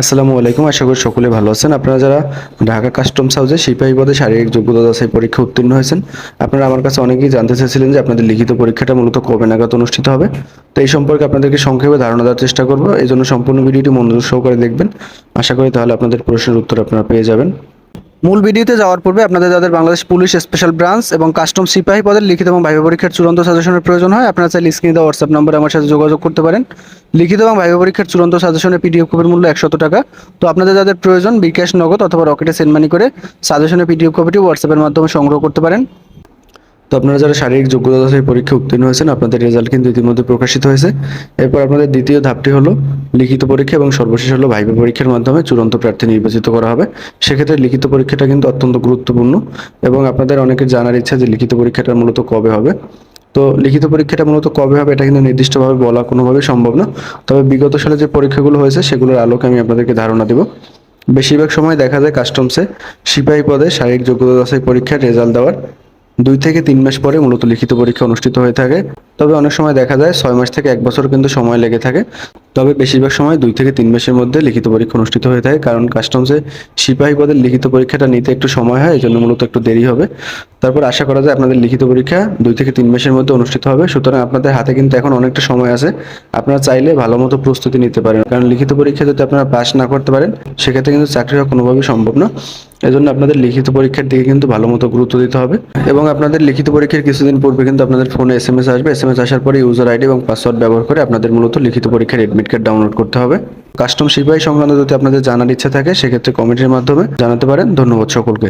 আসসালামু আলাইকুম, আশা করি সকলে ভালো আছেন। আপনারা যারা ঢাকা কাস্টমস হাউসে সিপাহী পদে শারীরিক যোগ্যতা যাচাই পরীক্ষা উত্তীর্ণ হয়েছেন, আপনারা আমার কাছে অনেকেই জানতে চেয়েছিলেন যে আপনাদের লিখিত পরীক্ষাটা মূলত কবে নাগাদ অনুষ্ঠিত হবে। তো এই সম্পর্কে আপনাদেরকে সংক্ষেপে ধারণা দেওয়ার চেষ্টা করব। এই জন্য সম্পূর্ণ ভিডিওটি মনোযোগ সহকারে দেখবেন। আশা করি তাহলে আপনাদের প্রশ্নের উত্তর আপনারা পেয়ে যাবেন। মূল ভিডিওতে যাওয়ার পূর্বে আপনাদের যাদের বাংলাদেশ পুলিশ স্পেশাল ব্রাঞ্চ এবং কাস্টম সিপাহী পদের লিখিত এবং ভাইবা পরীক্ষার চূড়ান্ত সাজেশনের প্রয়োজন হয়, আপনারা চাইলে স্ক্রিনে দেওয়া হোয়াটসঅ্যাপ নম্বরে আমার সাথে যোগাযোগ করতে পারেন। লিখিত এবং ভাইবা পরীক্ষার চূড়ান্ত সাজেশনের পিডিএফ কপির মূল্য একশত টাকা। তো আপনাদের যাদের প্রয়োজন বিকাশ নগদ অথবা রকেটে সেন্ড মানি করে সাজেশনের পিডিএফ কপিটি হোয়াটসঅ্যাপের মাধ্যমে সংগ্রহ করতে পারেন। তো আপনারা যারা শারীরিক যোগ্যতা যাচাই পরীক্ষা উত্তীর্ণ হয়েছেন, আপনাদের রেজাল্ট কিন্তু ইতিমধ্যে প্রকাশিত হয়েছে। এরপর আপনাদের দ্বিতীয় ধাপটি হলো লিখিত পরীক্ষা এবং সর্বশেষ হলো ভাইবা পরীক্ষার মাধ্যমে চূড়ান্ত প্রার্থী নির্বাচিত করা হবে। সেক্ষেত্রে লিখিত পরীক্ষাটা কিন্তু অত্যন্ত গুরুত্বপূর্ণ এবং আপনাদের অনেকের জানার ইচ্ছা যে লিখিত পরীক্ষাটা মূলত কবে হবে। তো লিখিত পরীক্ষাটা মূলত কবে হবে এটা কিন্তু নির্দিষ্টভাবে বলা কোনোভাবেই সম্ভব না। তবে বিগত সালে যে পরীক্ষাগুলো হয়েছে, সেগুলোর আলোকে আমি আপনাদেরকে ধারণা দেব। বেশিরভাগ সময় দেখা যায় কাস্টমসে সিপাহী পদে শারীরিক যোগ্যতা যাচাই পরীক্ষার রেজাল্ট দেওয়ার দুই থেকে তিন মাস পরে মূলত লিখিত পরীক্ষা অনুষ্ঠিত হয়ে থাকে। তবে অনেক সময় দেখা যায় ছয় মাস থেকে এক বছর কিন্তু সময় লেগে থাকে। তবে বেশিরভাগ সময় দুই থেকে তিন মাসের মধ্যে লিখিত পরীক্ষা অনুষ্ঠিত হয়ে থাকে। কারণ কাস্টমসে সিপাহী পদের লিখিত পরীক্ষাটা নিতে একটু সময় হয় এই জন্য মূলত একটু দেরি হবে। তারপর আশা করা যায় আপনাদের লিখিত পরীক্ষা দুই থেকে তিন মাসের মধ্যে অনুষ্ঠিত হবে। সুতরাং আপনাদের হাতে কিন্তু এখন অনেকটা সময় আছে। আপনারা চাইলে ভালো মতো প্রস্তুতি নিতে পারেন। কারণ লিখিত পরীক্ষা যদি আপনারা পাস না করতে পারেন, সেক্ষেত্রে কিন্তু চাকরি হওয়া কোনোভাবেই সম্ভব না। এজন্য আপনাদের লিখিত পরীক্ষার দিকে কিন্তু ভালো মতো গুরুত্ব দিতে হবে। এবং আপনাদের লিখিত পরীক্ষার কিছুদিন পূর্বে কিন্তু আপনাদের ফোনে এস এম এস আসবে। এস এম এস আসার পরে ইউজার আইডি এবং পাসওয়ার্ড ব্যবহার করে আপনাদের মূলত লিখিত পরীক্ষার এডমিট কার্ড ডাউনলোড করতে হবে। কাস্টম সিপাহী সংক্রান্ত যদি আপনাদের জানার ইচ্ছা থাকে, সেক্ষেত্রে কমিটির মাধ্যমে জানাতে পারেন। ধন্যবাদ সকলকে।